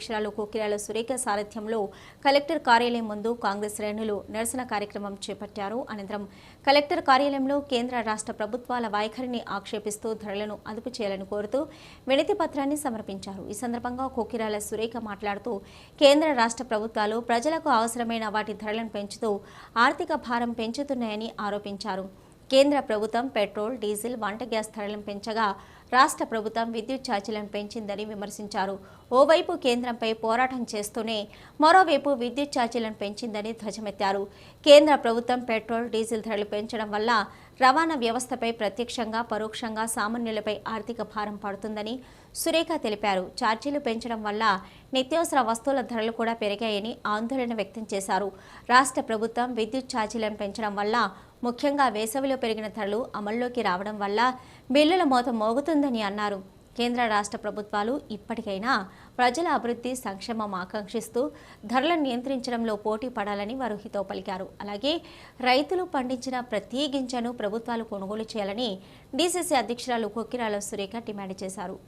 అక్షరాలు కోకిరాల సురేఖ సారథ్యంలో కలెక్టర్ కార్యాలయం ముందు కాంగ్రెస్ శ్రేణులు నిరసన కార్యక్రమం చేపట్టారు. అనంతరం కలెక్టర్ కార్యాలయంలో కేంద్ర రాష్ట్ర ప్రభుత్వాల వైఖరిని ఆక్షేపిస్తూ ధరలను అదుపు చేయాలని కోరుతూ వినతి పత్రాన్ని సమర్పించారు. ఈ సందర్భంగా కోకిరాల సురేఖ మాట్లాడుతూ కేంద్ర రాష్ట్ర ప్రభుత్వాలు ప్రజలకు అవసరమైన వాటి ధరలను పెంచుతూ ఆర్థిక భారం పెంచుతున్నాయని ఆరోపించారు. కేంద్ర ప్రభుత్వం పెట్రోల్ డీజిల్ వంట గ్యాస్ ధరలను పెంచగా రాష్ట్ర ప్రభుత్వం విద్యుత్ ఛార్జీలను పెంచిందని విమర్శించారు. ఓవైపు కేంద్రంపై పోరాటం చేస్తూనే మరోవైపు విద్యుత్ ఛార్జీలను పెంచిందని ధ్వజమెత్తారు. కేంద్ర ప్రభుత్వం పెట్రోల్ డీజిల్ ధరలు పెంచడం వల్ల రవాణా వ్యవస్థపై ప్రత్యక్షంగా పరోక్షంగా సామాన్యులపై ఆర్థిక భారం పడుతుందని సురేఖ తెలిపారు. ఛార్జీలు పెంచడం వల్ల నిత్యావసర వస్తువుల ధరలు కూడా పెరిగాయని ఆందోళన వ్యక్తం చేశారు. రాష్ట్ర ప్రభుత్వం విద్యుత్ ఛార్జీలను పెంచడం వల్ల ముఖ్యంగా వేసవిలో పెరిగిన ధరలు అమల్లోకి రావడం వల్ల బిల్లుల మోత మోగుతుందని అన్నారు. కేంద్ర రాష్ట్ర ప్రభుత్వాలు ఇప్పటికైనా ప్రజల అభివృద్ధి సంక్షేమం ఆకాంక్షిస్తూ ధరలను నియంత్రించడంలో పోటీ పడాలని వారు హితో పలికారు. అలాగే రైతులు పండించిన ప్రతి గింజను ప్రభుత్వాలు కొనుగోలు చేయాలని డీసీసీ అధ్యక్షురాలు కొక్కిరాల సురేఖ డిమాండ్ చేశారు.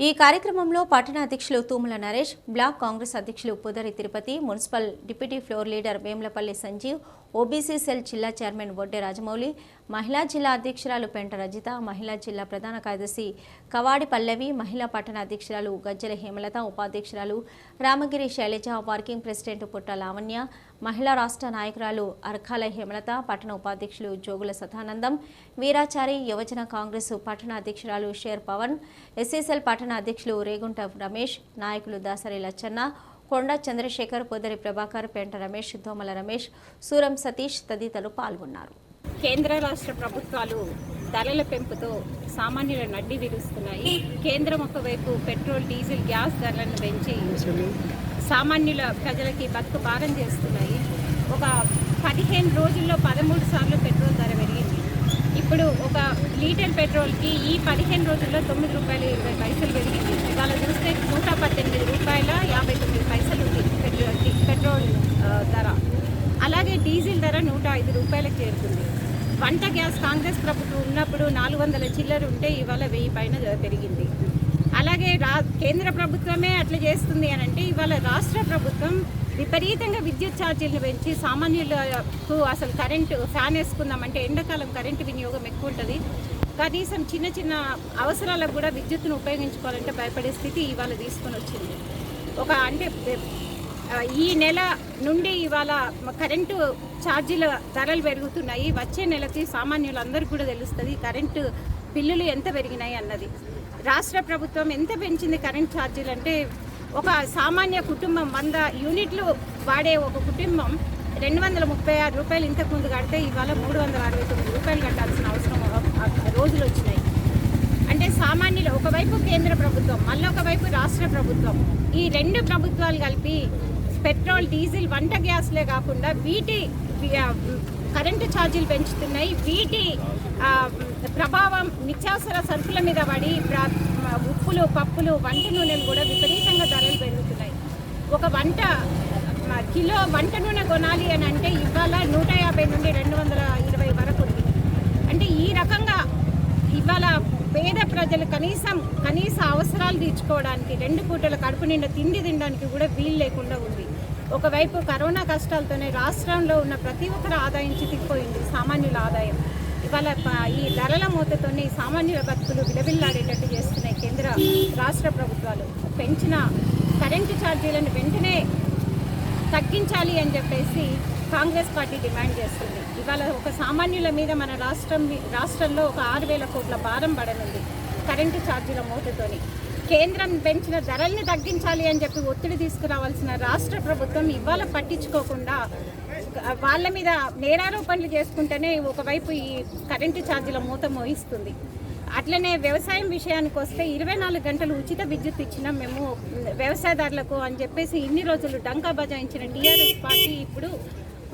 ఈ కార్యక్రమంలో పట్టణ అధ్యక్షులు తూముల నరేష్ బ్లాక్ కాంగ్రెస్ అధ్యక్షులు Pudari Tirupati municipal deputy floor leader Vemulapalli Sanjeev OBC cell జిల్లా చైర్మన్ బొడ్డె రాజమౌళి మహిళా జిల్లా అధ్యక్షురాలు పెంట రజిత మహిళా జిల్లా ప్రధాన కార్యదర్శి కవాడి పల్లవి మహిళా పట్టణ అధ్యక్షురాలు గజ్జల హేమలత ఉపాధ్యక్షురాలు రామగిరి శైలజ వర్కింగ్ ప్రెసిడెంట్ పుట్ట లావణ్య మహిళా రాష్ట్ర నాయకురాలు అర్కాల హేమలత పట్టణ ఉపాధ్యక్షులు జోగుల సదానందం వీరాచారి యువజన కాంగ్రెస్ పట్టణ అధ్యక్షురాలు షేర్ పవన్ ఎస్ఎస్ఎల్ పట్టణ అధ్యక్షులు రేగుంట రమేష్ నాయకులు దాసరి లచ్చన్న కొండ చంద్రశేఖర్ పొదరి ప్రభాకర్ పెంట రమేష్ దోమల రమేష్ సూరం సతీష్ తదితరులు పాల్గొన్నారు. కేంద్ర రాష్ట్ర ప్రభుత్వాలు ధరల పెంపుతో సామాన్యుల నడ్డి విరుస్తున్నాయి. కేంద్రం ఒకవైపు పెట్రోల్ డీజిల్ గ్యాస్ ధరలను పెంచి సామాన్యుల ప్రజలకి బతుకు భారం చేస్తున్నాయి. ఒక పదిహేను రోజుల్లో పదమూడు సార్లు పెట్రోల్ ధర పెరిగింది. ఇప్పుడు ఒక లీటర్ పెట్రోల్కి ఈ పదిహేను రోజుల్లో తొమ్మిది రూపాయలు ఇరవై పైసలు పెరిగింది. ఇవాళ చూస్తే నూట పద్దెనిమిది రూపాయల యాభై తొమ్మిది పైసలు ఉంది పెట్రోల్ పెట్రోల్ ధర. అలాగే డీజిల్ ధర నూట ఐదు రూపాయలకు చేరుతుంది వంట గ్యాస్ కాంగ్రెస్ ప్రభుత్వం ఉన్నప్పుడు నాలుగు వందల చిల్లర ఉంటే ఇవాళ వెయ్యి పైన పెరిగింది. అలాగే రా కేంద్ర ప్రభుత్వమే అట్లా చేస్తుంది అని అంటే ఇవాళ రాష్ట్ర ప్రభుత్వం విపరీతంగా విద్యుత్ ఛార్జీలను పెంచి సామాన్యులకు అసలు కరెంటు ఫ్యాన్ వేసుకుందామంటే ఎండాకాలం కరెంటు వినియోగం ఎక్కువ ఉంటుంది. కనీసం చిన్న చిన్న అవసరాలకు కూడా విద్యుత్తును ఉపయోగించుకోవాలంటే భయపడే స్థితి ఇవాళ తీసుకొని వచ్చింది. ఒక అంటే ఈ నెల నుండి ఇవాళ కరెంటు ఛార్జీల ధరలు పెరుగుతున్నాయి. వచ్చే నెలకి సామాన్యులందరికీ కూడా తెలుస్తుంది కరెంటు బిల్లులు ఎంత పెరిగినాయి అన్నది. రాష్ట్ర ప్రభుత్వం ఎంత పెంచింది కరెంట్ ఛార్జీలు అంటే ఒక సామాన్య కుటుంబం వంద యూనిట్లు వాడే ఒక కుటుంబం రెండు వందల ముప్పై ఆరు రూపాయలు ఇంతకుముందు కడితే ఇవాళ మూడు వందల అరవై తొమ్మిది రూపాయలు కట్టాల్సిన అవసరం రోజులు వచ్చినాయి. అంటే సామాన్యులు ఒకవైపు కేంద్ర ప్రభుత్వం మళ్ళీ ఒకవైపు రాష్ట్ర ప్రభుత్వం ఈ రెండు ప్రభుత్వాలు కలిపి పెట్రోల్ డీజిల్ వంట గ్యాస్లే కాకుండా వీటి కరెంటు ఛార్జీలు పెంచుతున్నాయి. వీటి ప్రభావం నిత్యావసర సరుకుల మీద పడి ఉప్పులు పప్పులు వంట నూనెలు కూడా విపరీతంగా ధరలు పెరుగుతున్నాయి. ఒక వంట కిలో వంట నూనె కొనాలి అని అంటే ఇవాళ నూట యాభై నుండి రెండు వందల ఇరవై వరకు ఉంది. అంటే ఈ రకంగా ఇవాళ పేద ప్రజలు కనీసం కనీస అవసరాలు తీర్చుకోవడానికి రెండు పూటల కడుపు నిండా తిండి తినడానికి కూడా వీలు లేకుండా ఉంది. ఒకవైపు కరోనా కష్టాలతోనే రాష్ట్రంలో ఉన్న ప్రతి ఒక్కరి ఆదాయం చితికిపోయింది సామాన్యుల ఆదాయం. ఇవాళ ఈ ధరల మూతతోనే ఈ సామాన్యుల బతుకులు విలవిల్లాడేటట్టు చేస్తున్నాయి కేంద్ర రాష్ట్ర ప్రభుత్వాలు. పెంచిన కరెంటు ఛార్జీలను వెంటనే తగ్గించాలి అని చెప్పేసి కాంగ్రెస్ పార్టీ డిమాండ్ చేస్తుంది. ఇవాళ ఒక సామాన్యుల మీద మన రాష్ట్రం రాష్ట్రంలో ఒక ఆరు వేల కోట్ల భారం పడనుంది కరెంటు ఛార్జీల మూతతోని. కేంద్రం పెంచిన ధరల్ని తగ్గించాలి అని చెప్పి ఒత్తిడి తీసుకురావాల్సిన రాష్ట్ర ప్రభుత్వం ఇవాళ పట్టించుకోకుండా వాళ్ళ మీద నేరారోపణలు చేసుకుంటేనే ఒకవైపు ఈ కరెంటు ఛార్జీల మూత మోహిస్తుంది అట్లనే వ్యవసాయం విషయానికి వస్తే ఇరవై నాలుగు గంటలు ఉచిత విద్యుత్ ఇచ్చినా మేము వ్యవసాయదారులకు అని చెప్పేసి ఇన్ని రోజులు డంకా బజాయించిన టీఆర్ఎస్ పార్టీ ఇప్పుడు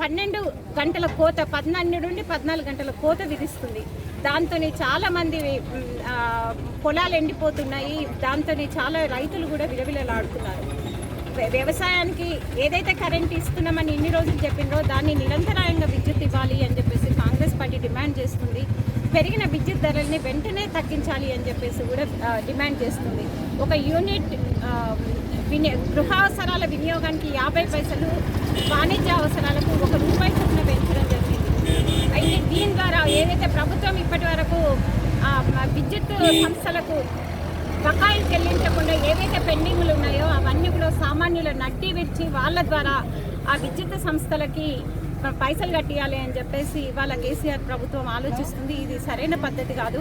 పన్నెండు గంటల కోత పద్నాలుగు నుండి పద్నాలుగు గంటల కోత విధిస్తుంది. దాంతో చాలామంది పొలాలు ఎండిపోతున్నాయి. దాంతో చాలా రైతులు కూడా విలవిలలాడుతున్నారు. వ్యవసాయానికి ఏదైతే కరెంట్ ఇస్తున్నామని ఇన్ని రోజులు చెప్పిందో దాన్ని నిరంతరాయంగా విద్యుత్ ఇవ్వాలి అని చెప్పేసి కాంగ్రెస్ పార్టీ డిమాండ్ చేస్తుంది. పెరిగిన విద్యుత్ ధరల్ని వెంటనే తగ్గించాలి అని చెప్పేసి కూడా డిమాండ్ చేస్తుంది. ఒక యూనిట్ విని గృహావసరాల వినియోగానికి యాభై పైసలు వాణిజ్య అవసరాలకు ఒక రూపాయి చొప్పున పెంచడం జరిగింది. అయితే దీని ద్వారా ఏదైతే ప్రభుత్వం ఇప్పటి వరకు విద్యుత్ సంస్థలకు బకాయిలు చెల్లించకుండా ఏవైతే పెండింగ్లు ఉన్నాయో అవన్నీ కూడా సామాన్యుల నట్టి విడిచి వాళ్ళ ద్వారా ఆ విద్యుత్ సంస్థలకి పైసలు కట్టియాలి అని చెప్పేసి ఇవాళ కేసీఆర్ ప్రభుత్వం ఆలోచిస్తుంది. ఇది సరైన పద్ధతి కాదు.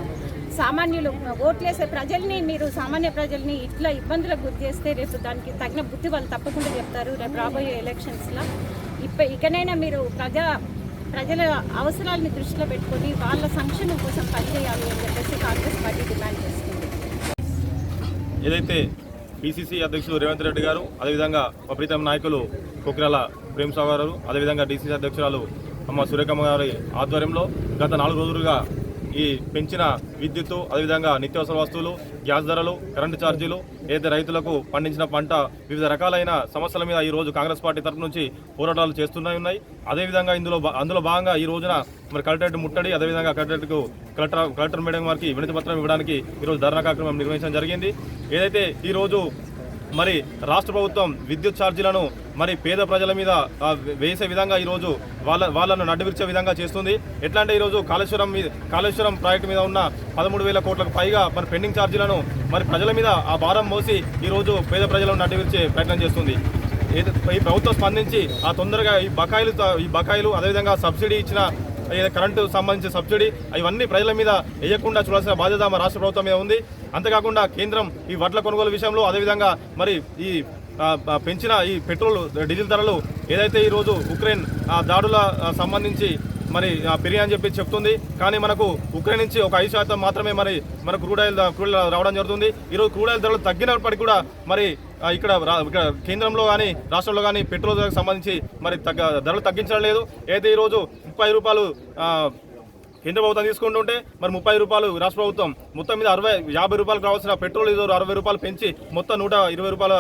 సామాన్యులు ఓట్లేసే ప్రజల్ని మీరు సామాన్య ప్రజల్ని ఇట్లా ఇబ్బందులకు గురి చేస్తే రేపు దానికి తగిన బుద్ధి వాళ్ళు తప్పకుండా చెప్తారు. రేపు రాబోయే ఎలక్షన్స్లో ఇప్ప ఇకనైనా మీరు ప్రజా ప్రజల అవసరాలని దృష్టిలో పెట్టుకొని వాళ్ళ సంక్షేమం కోసం పనిచేయాలి అని చెప్పేసి కాంగ్రెస్ పార్టీ డిమాండ్ చేస్తుంది. ఏదైతే పిసిసి అధ్యక్షుడు రేవంత్ రెడ్డి గారు అదేవిధంగా మా ప్రీతం నాయకులు కుక్రాల ప్రేమ్సాగర్ గారు అదేవిధంగా డిసిసి అధ్యక్షురాలు అమ్మ సురేఖమ్మ గారి ఆధ్వర్యంలో గత నాలుగు రోజులుగా ఈ పెంచిన విద్యుత్తు అదేవిధంగా నిత్యావసర వస్తువులు గ్యాస్ ధరలు కరెంటు ఛార్జీలు ఏదైతే రైతులకు పండించిన పంట వివిధ రకాలైన సమస్యల మీద ఈ రోజు కాంగ్రెస్ పార్టీ తరఫు నుంచి పోరాటాలు చేస్తున్నాయి ఉన్నాయి. అదేవిధంగా ఇందులో భా- అందులో భాగంగా ఈ రోజున మరి కలెక్టరేట్ ముట్టడి అదేవిధంగా కలెక్టరేట్కు కలెక్టర్ కలెక్టర్ మేడం వారికి వినతి పత్రం ఇవ్వడానికి ఈరోజు ధర్నా కార్యక్రమం నిర్వహించడం జరిగింది. ఏదైతే ఈరోజు మరి రాష్ట్ర ప్రభుత్వం విద్యుత్ ఛార్జీలను మరి పేద ప్రజల మీద వేసే విధంగా ఈరోజు వాళ్ళ వాళ్ళను నడ్డువిర్చే విధంగా చేస్తుంది. ఎట్లా అంటే ఈరోజు కాళేశ్వరం మీద కాళేశ్వరం ప్రాజెక్టు మీద ఉన్న పదమూడు వేల కోట్లకు పైగా మరి పెండింగ్ ఛార్జీలను మరి ప్రజల మీద ఆ భారం మోసి ఈరోజు పేద ప్రజలను నడ్డువిర్చే ప్రయత్నం చేస్తుంది. ఈ ప్రభుత్వం స్పందించి ఆ తొందరగా ఈ బకాయిలు ఈ బకాయిలు అదేవిధంగా సబ్సిడీ ఇచ్చిన కరెంటు సంబంధించిన సబ్సిడీ ఇవన్నీ ప్రజల మీద వేయకుండా చూడాల్సిన బాధ్యత మా రాష్ట్ర ప్రభుత్వం మీద ఉంది. అంతేకాకుండా కేంద్రం ఈ వడ్ల కొనుగోలు విషయంలో అదేవిధంగా మరి ఈ పెంచిన ఈ పెట్రోల్ డీజిల్ ధరలు ఏదైతే ఈరోజు ఉక్రెయిన్ దాడుల సంబంధించి మరి పెరిగి అని చెప్పి చెప్తుంది. కానీ మనకు ఉక్రెయిన్ నుంచి ఒక ఐదు శాతం మాత్రమే మరి మనకు క్రూడ్ ఆయిల్ క్రూడ్ రావడం జరుగుతుంది. ఈరోజు క్రూడ్ ఆయిల్ ధరలు తగ్గినప్పటికీ కూడా మరి ఇక్కడ రా- ఇక్కడ కేంద్రంలో కానీ రాష్ట్రంలో కానీ పెట్రోల్ ధరకు సంబంధించి మరి తగ్గ ధరలు తగ్గించడం లేదు. అయితే ఈరోజు ముప్పై రూపాయలు కేంద్ర ప్రభుత్వం తీసుకుంటుంటే మరి ముప్పై రూపాయలు రాష్ట్ర ప్రభుత్వం మొత్తం మీద అరవై యాభై రూపాయలకు రావాల్సిన పెట్రోల్ ఈరోజు అరవై రూపాయలు పెంచి మొత్తం నూట ఇరవై రూపాయల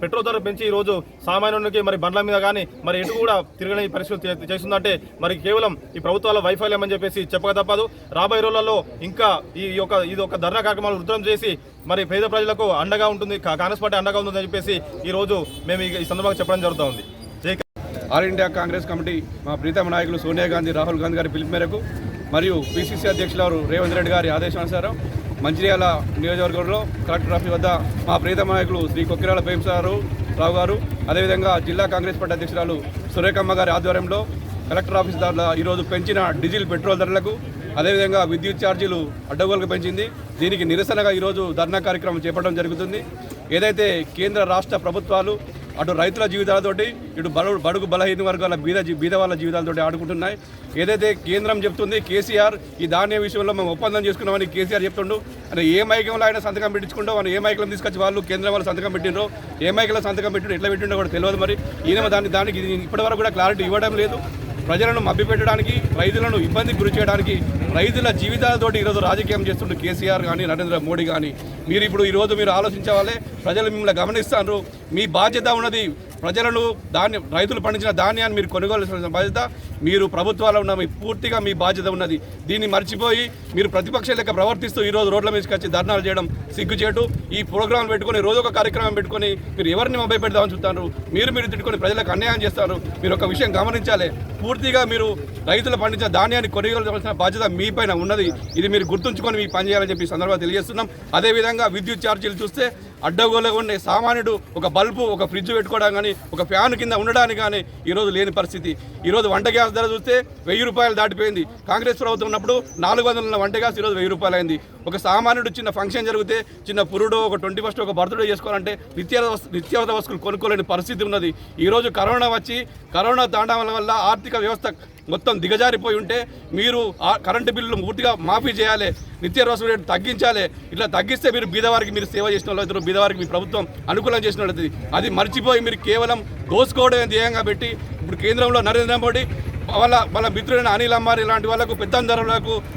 పెట్రోల్ ధర పెంచి ఈ రోజు సామాన్యునికి మరి బండ్ల మీద కానీ మరి ఎటు కూడా తిరగని పరిస్థితి చేస్తుందంటే మరి కేవలం ఈ ప్రభుత్వాల వైఫల్యం అని చెప్పేసి చెప్పక తప్పదు. రాబోయే రోజులలో ఇంకా ఈ యొక్క ఇది ఒక ధర్నా కార్యక్రమాలు వృద్ధం చేసి మరి పేద ప్రజలకు అండగా ఉంటుంది కా- కాంగ్రెస్ పార్టీ అండగా ఉంటుందని చెప్పేసి ఈ రోజు మేము ఈ సందర్భంగా చెప్పడం జరుగుతూ ఉంది ఆల్ ఇండియా కాంగ్రెస్ కమిటీ మా ప్రీతమ నాయకులు సోనియా గాంధీ రాహుల్ గాంధీ గారి పిలుపు మేరకు మరియు పిసిసి అధ్యక్షుల వారు రేవంత్ రెడ్డి గారి ఆదేశానుసారం మంచిర్యాల నియోజకవర్గంలో కలెక్టర్ ఆఫీస్ వద్ద మా ప్రీతమ నాయకులు శ్రీ కొక్కిరాల ప్రేమసారు రావు గారు అదేవిధంగా జిల్లా కాంగ్రెస్ పార్టీ అధ్యక్షురాలు సురేఖమ్మ గారి ఆధ్వర్యంలో కలెక్టర్ ఆఫీస్ ధరల ఈరోజు పెంచిన డీజిల్ పెట్రోల్ ధరలకు అదేవిధంగా విద్యుత్ ఛార్జీలు అడ్డగోలుగా పెంచింది. దీనికి నిరసనగా ఈరోజు ధర్నా కార్యక్రమం చేపట్టడం జరుగుతుంది. ఏదైతే కేంద్ర రాష్ట్ర ప్రభుత్వాలు అటు రైతుల జీవితాలతోటి ఇటు బడు బడుగు బలహీన వర్గాల బీద జీ- బీద వాళ్ళ జీవితాలతోటి ఆడుకుంటున్నాయి. ఏదైతే కేంద్రం చెప్తుంది కేసీఆర్ ఈ ధాన్యం విషయంలో మేము ఒప్పందం చేసుకున్నామని కేసీఆర్ చెప్తుండు. అని ఏ మైకంలో ఆయన సంతకం పెట్టించుకుంటూ వాళ్ళు ఏ మైకంలో తీసుకొచ్చి వాళ్ళు కేంద్రం వాళ్ళు సంతకం పెట్టిండ్రో ఏ మైకలో సంతకం పెట్టిండో ఎట్లా పెట్టిండో కూడా తెలియదు మరి. ఈయన దాన్ని దానికి ఇప్పటివరకు కూడా క్లారిటీ ఇవ్వడం లేదు. ప్రజలను మభ్యపెట్టడానికి రైతులను ఇబ్బందికి గురి చేయడానికి రైతుల జీవితాలతోటి ఈరోజు రాజకీయం చేస్తుండే కేసీఆర్ కానీ నరేంద్ర మోడీ కానీ మీరు ఇప్పుడు ఈరోజు మీరు ఆలోచించవాలే ప్రజలు మిమ్మల్ని గమనిస్తారు మీ బాధ్యత ఉన్నది ప్రజలను ధాన్యం రైతులు పండించిన ధాన్యాన్ని మీరు కొనుగోలు చేసిన బాధ్యత. మీరు ప్రభుత్వాలు ఉన్న మీ పూర్తిగా మీ బాధ్యత ఉన్నది. దీన్ని మర్చిపోయి మీరు ప్రతిపక్ష లెక్క ప్రవర్తిస్తూ ఈరోజు రోడ్ల మీదకి వచ్చి ధర్నాలు చేయడం సిగ్గుచేటు. ఈ ప్రోగ్రాం పెట్టుకొని రోజు ఒక కార్యక్రమం పెట్టుకొని మీరు ఎవరిని మొబైల్ పెడదామని చూస్తారు మీరు మీరు తిట్టుకొని ప్రజలకు అన్యాయం చేస్తారు మీరు ఒక విషయం గమనించాలి. పూర్తిగా మీరు రైతులు పండించిన ధాన్యాన్ని కొనుగోలు చేయాల్సిన బాధ్యత మీ పైన ఉన్నది. ఇది మీరు గుర్తుంచుకొని మీ పని చేయాలని చెప్పి సందర్భంగా తెలియజేస్తున్నాం. అదేవిధంగా విద్యుత్ ఛార్జీలు చూస్తే అడ్డగోలుగా ఉండే సామాన్యుడు ఒక బల్బు ఒక ఫ్రిడ్జ్ పెట్టుకోవడం కానీ ఒక ఫ్యాన్ కింద ఉండడానికి కానీ ఈరోజు లేని పరిస్థితి. ఈరోజు వంట గ్యాస్ ధర చూస్తే వెయ్యి రూపాయలు దాటిపోయింది. కాంగ్రెస్ ప్రభుత్వం ఉన్నప్పుడు నాలుగు వందల వంట గ్యాస్ ఈరోజు వెయ్యి రూపాయలు అయింది ఒక సామాన్యుడు చిన్న ఫంక్షన్ జరిగితే చిన్న పురుడు ఒక ట్వంటీ ఫస్ట్ ఒక బర్త్డే చేసుకోవాలంటే నిత్యావసర నిత్యావసర వస్తువులు కొనుక్కోలేని పరిస్థితి ఉన్నది. ఈరోజు కరోనా వచ్చి కరోనా తాండవం వల్ల ఆర్థిక వ్యవస్థ మొత్తం దిగజారిపోయి ఉంటే మీరు ఆ కరెంటు బిల్లులు పూర్తిగా మాఫీ చేయాలి నిత్యావసర రేటు తగ్గించాలి. ఇట్లా తగ్గిస్తే మీరు బీదవారికి మీరు సేవ చేసిన వాళ్ళు బీదవారికి మీ ప్రభుత్వం అనుకూలం చేసిన అది మర్చిపోయి మీరు కేవలం దోసుకోవడం ధ్యేయంగా పెట్టి ఇప్పుడు కేంద్రంలో నరేంద్ర మోడీ వాళ్ళ వాళ్ళ మిత్రులైన అనిల్ అమ్మారి ఇలాంటి వాళ్ళకు పెద్ద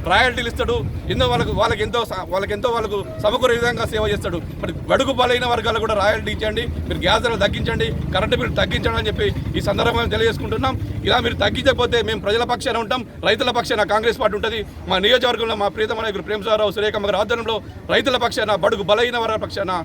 రాయల్టీలు ఇస్తాడు. ఎన్నో వాళ్ళకు వాళ్ళకి ఎంతో స- వాళ్ళకి ఎంతో వాళ్ళకు సమకూర విధంగా సేవ చేస్తాడు. మరి బడుగు బలైన వర్గాలకు కూడా రాయల్టీ ఇచ్చండి మీరు గ్యాస్ ధరలు తగ్గించండి కరెంటు బిల్లు తగ్గించండి అని చెప్పి ఈ సందర్భంగా తెలియజేసుకుంటున్నాం. ఇలా మీరు తగ్గించకపోతే మేము ప్రజల పక్షాన ఉంటాం రైతుల పక్షాన కాంగ్రెస్ పార్టీ ఉంటుంది. మా నియోజకవర్గంలో మా ప్రీతమ నాయకుడు ప్రేమసారావు సురేఖమ్మ గారి ఆధ్వర్యంలో రైతుల పక్షాన బడుగు బలైన వర్గాల పక్షాన